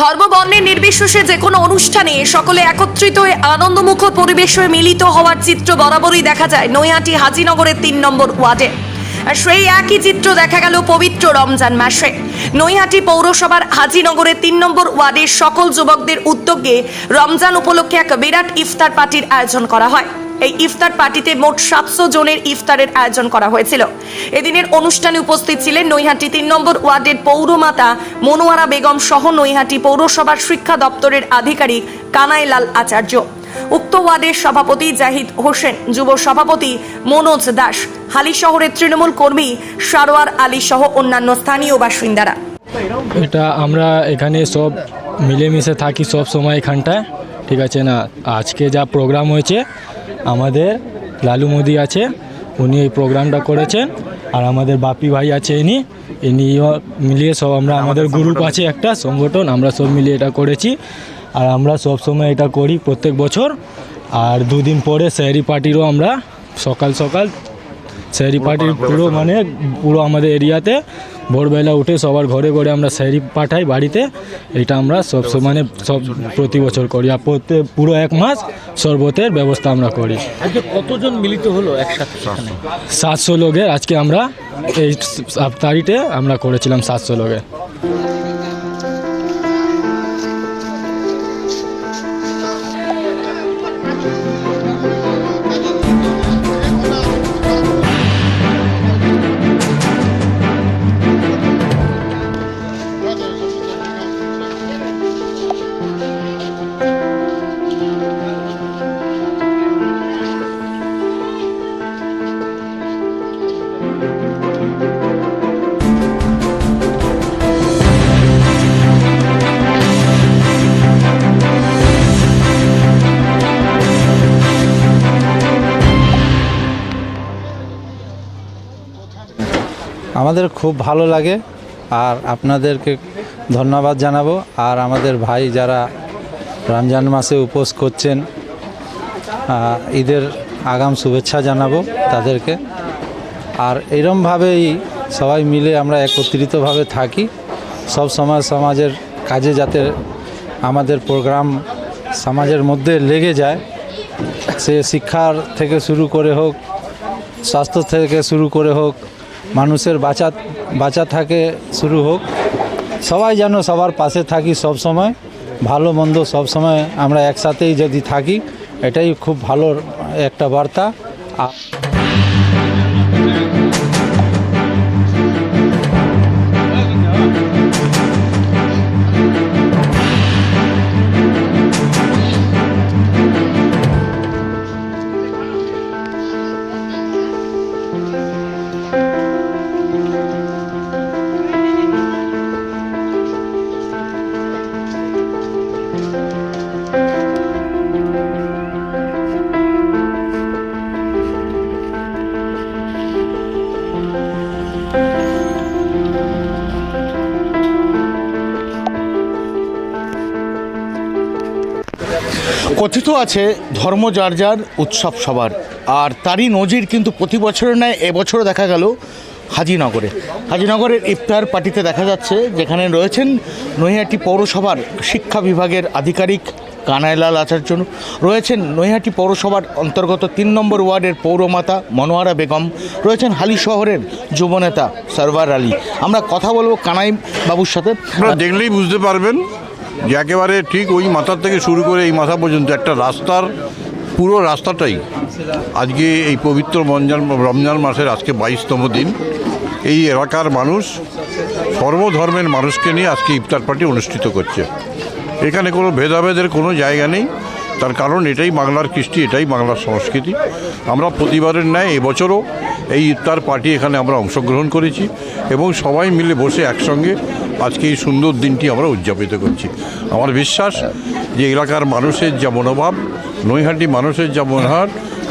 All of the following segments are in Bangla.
ধর্ম বর্ণের নির্বিশেষে যে কোনো অনুষ্ঠানে সকলে একত্রিত হয়ে আনন্দমুখর পরিবেশে মিলিত হওয়ার চিত্র বরাবরই দেখা যায় নৈহাটি হাজিনগরের তিন নম্বর ওয়ার্ডে। আর সেই একই চিত্র দেখা গেল পবিত্র রমজান মাসে। নৈহাটি পৌরসভার হাজিনগরের তিন নম্বর ওয়ার্ডের সকল যুবকদের উদ্যোগে রমজান উপলক্ষে এক বিরাট ইফতার পার্টির আয়োজন করা হয়। এই ইফতার পার্টিতে মোট সাতশো জনের ইফতারের আয়োজন করা হয়েছিল। এদিনের অনুষ্ঠানে উপস্থিত ছিলেন নৈহাটি তিন নম্বর ওয়ার্ডের পৌরমাতা মনোয়ারা বেগম সহ নৈহাটি পৌরসভার শিক্ষা দপ্তরের আধিকারিক কানাইলাল আচার্য। উক্ত ওয়ার্ডের সভাপতি জাহিদ হোসেন, যুব সভাপতি মনোজ দাস, হালি শহরের তৃণমূল কর্মী সারোয়ার আলী সহ অন্যান্য স্থানীয় বাসিন্দারা। এটা আমরা এখানে সব মিলেমিশে থাকি সব সময় এখানটায়। ঠিক আছে না? আজকে যা প্রোগ্রাম হয়েছে আমাদের লালু মোদি আছে উনি এই প্রোগ্রামটা করেছেন আর আমাদের বাপি ভাই আছে ইনি ইনিও মিলিয়ে সব আমরা আমাদের গ্রুপ আছে একটা সংগঠন আমরা সব মিলিয়ে এটা করেছি আর আমরা সব সময় এটা করি প্রত্যেক বছর আর দুদিন পরে স্যারি পার্টিরও আমরা সকাল সকাল স্যারি পার্টির পুরো মানে পুরো আমাদের এরিয়াতে ভোরবেলা উঠে সবার ঘরে ঘরে আমরা স্যারি পাঠাই বাড়িতে। এটা আমরা সব সব- মানে সব প্রতি বছর করি আর প্রত্যেক পুরো এক মাস শরবতের ব্যবস্থা আমরা করি। আজকে কতজন মিলিত হলো একসাথে সাতশো। লোকের আজকে আমরা এই তারিখে আমরা করেছিলাম সাতশো লোকের আমাদের খুব ভালো লাগে আর আপনাদেরকে ধন্যবাদ জানাব। আর আমাদের ভাই যারা রমজান মাসে উপোস করছেন ঈদের আগাম শুভেচ্ছা জানাব তাদেরকে। আর এরমভাবেই সবাই মিলে আমরা একত্রিতভাবে থাকি। সব সময় সমাজের কাজে যাতে আমাদের প্রোগ্রাম সমাজের মধ্যে লেগে যায়, সে শিক্ষার থেকে শুরু করে হোক, স্বাস্থ্য থেকে শুরু করে হোক মানুষের বাঁচা বাঁচা থাকে, শুরু হোক। সবাই যেন সবার পাশে থাকি সব সময় ভালো মন্দ সব সময় আমরা একসাথেই যদি থাকি, এটাই খুব ভালো একটা বার্তা। কথিত আছে ধর্ম যার যার উৎসব সবার। আর তারই নজির কিন্তু প্রতি বছরের ন্যায় এবছরও দেখা গেল হাজিনগরে। হাজিনগরের ইফতার পার্টিতে দেখা যাচ্ছে যেখানে রয়েছেন নৈহাটি পৌরসভার শিক্ষা বিভাগের আধিকারিক কানাইলাল আচার্য। রয়েছেন নৈহাটি পৌরসভার অন্তর্গত তিন নম্বর ওয়ার্ডের পৌরমাতা মনোয়ারা বেগম। রয়েছেন হালি শহরের যুবনেতা সরওয়ার আলী। আমরা কথা বলব কানাই বাবুর সাথে। দেখলেই বুঝতে পারবেন। যে একেবারে ঠিক ওই মাথার থেকে শুরু করে এই মাথা পর্যন্ত একটা রাস্তার, পুরো রাস্তাটাই আজকে এই পবিত্র রমজান রমজান মাসের আজকে বাইশতম দিন। এই এলাকার মানুষ, সর্বধর্মের মানুষকে নিয়ে আজকে ইফতার পার্টি অনুষ্ঠিত করছে। এখানে কোনো ভেদাভেদের কোনো জায়গা নেই। তার কারণ এটাই বাংলার কৃষ্টি, এটাই বাংলার সংস্কৃতি। আমরা প্রতিবারের ন্যায় এবছরও এই ইফতার পার্টি এখানে আমরা অংশগ্রহণ করেছি এবং সবাই মিলে বসে একসঙ্গে আজকে এই সুন্দর দিনটি আমরা উদযাপিত করছি। আমার বিশ্বাস যে এলাকার মানুষের যা মনোভাব, নৈহাটি মানুষের যা মনোভাব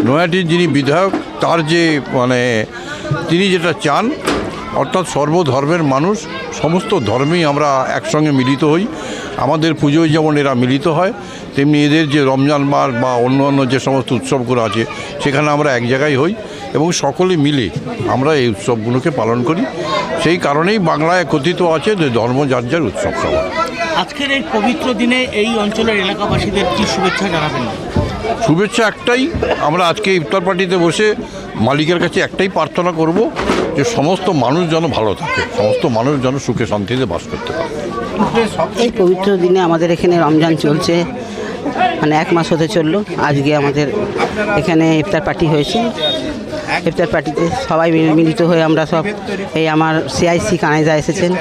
নৈহাটির যিনি বিধায়ক, তার যে মানে তিনি যেটা চান, অর্থাৎ সর্বধর্মের মানুষ, সমস্ত ধর্মেই আমরা একসঙ্গে মিলিত হই। আমাদের পুজোয় যেমন এরা মিলিত হয়, তেমনি এদের যে রমজান মাস বা অন্য অন্য যে সমস্ত উৎসবগুলো আছে, সেখানে আমরা এক জায়গায় হই। এবং সকলে মিলে আমরা এই উৎসবগুলোকে পালন করি। সেই কারণেই বাংলায় কথিত আছে যে ধর্ম যার যার উৎসব সবার আজকের এই পবিত্র দিনে এই অঞ্চলের এলাকাবাসীদের কি শুভেচ্ছা জানাবেন? শুভেচ্ছা একটাই আমরা আজকে ইফতার পার্টিতে বসে মালিকের কাছে একটাই প্রার্থনা করব যে সমস্ত মানুষ যেন ভালো থাকে সমস্ত মানুষ যেন সুখে শান্তিতে বাস করতে পারে। এই পবিত্র দিনে আমাদের এখানে রমজান চলছে মানে এক মাস হতে চলল। আজকে আমাদের এখানে ইফতার পার্টি হয়েছে। ইফতার পার্টিতে সবাই মিলিত হয়ে আমরা সব এই আমার সিআইসি কানাইজা এসেছেন।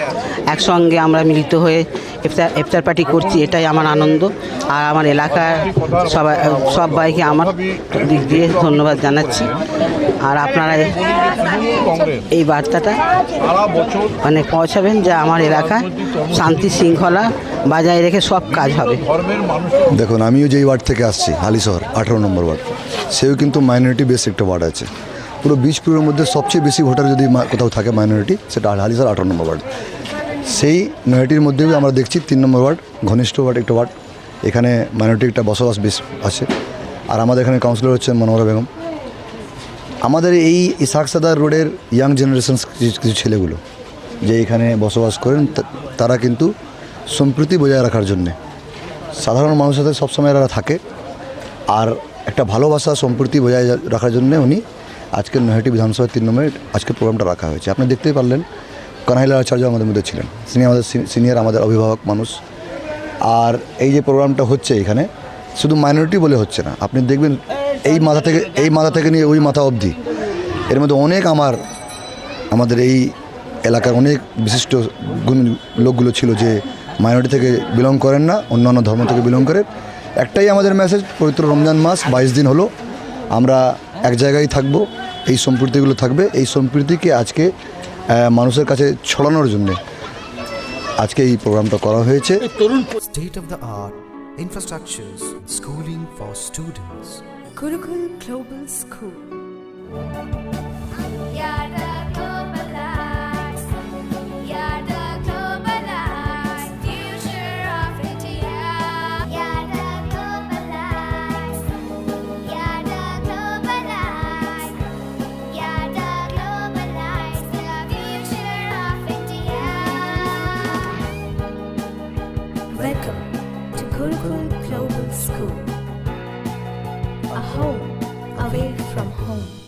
একসঙ্গে আমরা মিলিত হয়ে ইফতার ইফতার পার্টি করছি, এটাই আমার আনন্দ। আর আমার এলাকার সবাই সবাইকে আমার দিক দিয়ে ধন্যবাদ জানাচ্ছি। আর আপনারা এই- বার্তাটা মানে পৌঁছাবেন যে আমার এলাকায় শান্তি শৃঙ্খলা বজায় রেখে সব কাজ হবে। দেখুন, আমিও যেই ওয়ার্ড থেকে আসছি হালিশহর আঠারো নম্বর ওয়ার্ড, সেও কিন্তু মাইনরিটি বেস একটা ওয়ার্ড আছে। পুরো বীজপুরের মধ্যে সবচেয়ে বেশি ভোটার যদি কোথাও থাকে মাইনরিটি সেটা হালিশহর আঠারো নম্বর ওয়ার্ড। সেই মাইনরিটির মধ্যেও আমরা দেখছি তিন নম্বর ওয়ার্ড, ঘনিষ্ঠ ওয়ার্ড, একটা ওয়ার্ড। এখানে মাইনরিটি একটা বসবাস বেশ আছে। আর আমাদের এখানে কাউন্সিলর হচ্ছেন মনোহরা বেগম। আমাদের এই ইসাকসাদার রোডের ইয়াং জেনারেশন কিছু ছেলেগুলো, যে এখানে বসবাস করেন তারা কিন্তু সম্প্রীতি বজায় রাখার জন্যে সাধারণ মানুষের সাথে সবসময় এরা থাকে। আর একটা ভালোবাসা, সম্প্রীতি বজায় রাখার জন্য উনি আজকের নৈহাটি বিধানসভার তিন নম্বরে আজকের প্রোগ্রামটা রাখা হয়েছে। আপনি দেখতেই পারলেন কানাইলাল আচার্য আমাদের মধ্যে ছিলেন। তিনি আমাদের সিনিয়র আমাদের অভিভাবক মানুষ। আর এই যে প্রোগ্রামটা হচ্ছে এখানে, শুধু মাইনরিটি বলে হচ্ছে না। আপনি দেখবেন এই মাথা থেকে, এই মাথা থেকে নিয়ে ওই মাথা অবধি। এর মধ্যে অনেক আমার, আমাদের এই এলাকার অনেক বিশিষ্ট গুণ লোকগুলো ছিল যে মাইনরিটি থেকে বিলং করেন না, অন্যান্য ধর্ম থেকে বিলং করেন। একটাই আমাদের মেসেজ পবিত্র রমজান মাস, বাইশ দিন হলো। আমরা এক জায়গায় থাকব। এই সম্পৃতিগুলো থাকবে। এই সম্পৃতিকে আজকে মানুষের কাছে ছড়ানোর জন্য আজকে এই প্রোগ্রামটা করা হয়েছে। State of the art infrastructure schooling for students School. A home away from home.